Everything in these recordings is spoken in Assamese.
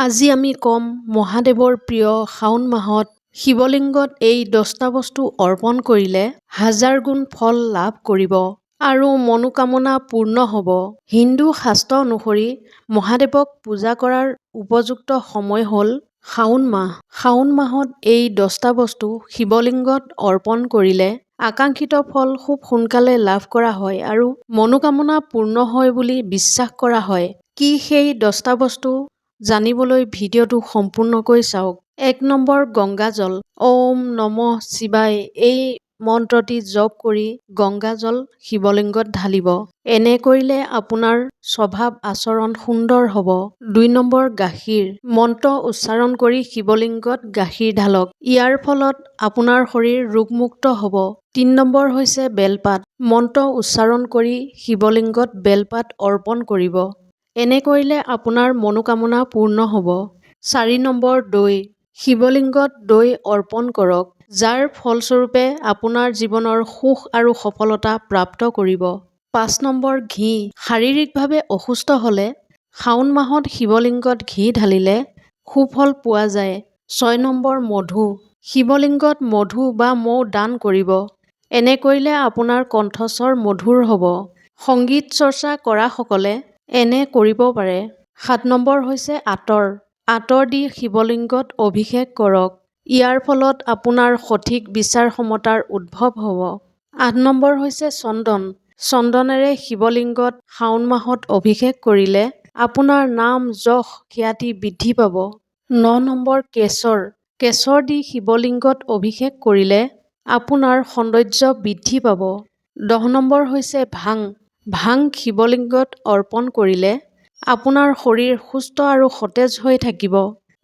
আজি আমি ক'ম মহাদেৱৰ প্ৰিয় শাওণ মাহত শিৱলিংগত এই দহটা বস্তু অৰ্পণ কৰিলে হাজাৰ গুণ ফল লাভ কৰিব আৰু মনোকামনা পূৰ্ণ হ'ব। হিন্দু শাস্ত্ৰ অনুসৰি মহাদেৱক পূজা কৰাৰ উপযুক্ত সময় হ'ল শাওণ মাহ। শাওণ মাহত এই দহটা বস্তু শিৱলিংগত অৰ্পণ কৰিলে আকাংক্ষিত ফল খুব সোনকালে লাভ কৰা হয় আৰু মনোকামনা পূৰ্ণ হয় বুলি বিশ্বাস কৰা হয়। কি সেই দহটা বস্তু জানিবলৈ ভিডিঅ'টো সম্পূৰ্ণকৈ চাওক। এক নম্বৰ গংগাজল। ওম নমঃ শিৱায়। এই মন্ত্ৰটি জপ কৰি গংগাজল শিৱলিংগত ঢালিব। এনে কৰিলে আপোনাৰ স্বভাৱ আচৰণ সুন্দৰ হ'ব। দুই নম্বৰ গাখীৰ। মন্ত্ৰ উচ্চাৰণ কৰি শিৱলিংগত গাখীৰ ঢালক। ইয়াৰ ফলত আপোনাৰ শৰীৰ ৰোগমুক্ত হ'ব। তিনি নম্বৰ হৈছে বেলপাত। মন্ত্ৰ উচ্চাৰণ কৰি শিৱলিংগত বেলপাত অৰ্পণ কৰিব। এনে কৰিলে আপোনাৰ মনোকামনা পূৰ্ণ হ'ব। চাৰি নম্বৰ দৈ শিৱলিংগত দৈ অৰ্পণ কৰক যাৰ ফলস্বৰূপে আপোনাৰ জীৱনৰ সুখ আৰু সফলতা প্ৰাপ্ত কৰিব। পাঁচ নম্বৰ ঘি শাৰীৰিকভাৱে অসুস্থ হ'লে শাওণ মাহত শিৱলিংগত ঘি ঢালিলে সুফল পোৱা যায়। ছয় নম্বৰ মধু শিৱলিংগত মধু বা মৌ দান কৰিব। এনে কৰিলে আপোনাৰ কণ্ঠস্বৰ মধুৰ হ'ব। সংগীত চৰ্চা কৰাসকলে এনে কৰিব পাৰে। সাত নম্বৰ হৈছে আতৰ। আতৰ দি শিৱলিংগত অভিষেক কৰক। ইয়াৰ ফলত আপোনাৰ সঠিক বিচাৰ ক্ষমতাৰ উদ্ভৱ হ'ব। আঠ নম্বৰ হৈছে চন্দন। চন্দনেৰে শিৱলিংগত শাওণ মাহত অভিষেক কৰিলে আপোনাৰ নাম যশ খ্যাতি বৃদ্ধি পাব। ন নম্বৰ কেশৰ। কেশৰ দি শিৱলিংগত অভিষেক কৰিলে আপোনাৰ সৌন্দৰ্য বৃদ্ধি পাব। দহ নম্বৰ হৈছে ভাং। ভাং শিৱলিংগত অৰ্পণ কৰিলে আপোনাৰ শৰীৰ সুস্থ আৰু সতেজ হৈ থাকিব।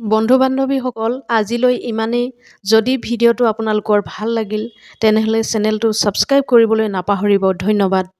বন্ধু বান্ধৱীসকল আজিলৈ ইমানেই। যদি ভিডিঅ'টো আপোনালোকৰ ভাল লাগিল তেনেহ'লে চেনেলটো ছাবস্ক্ৰাইব কৰিবলৈ নাপাহৰিব। ধন্যবাদ।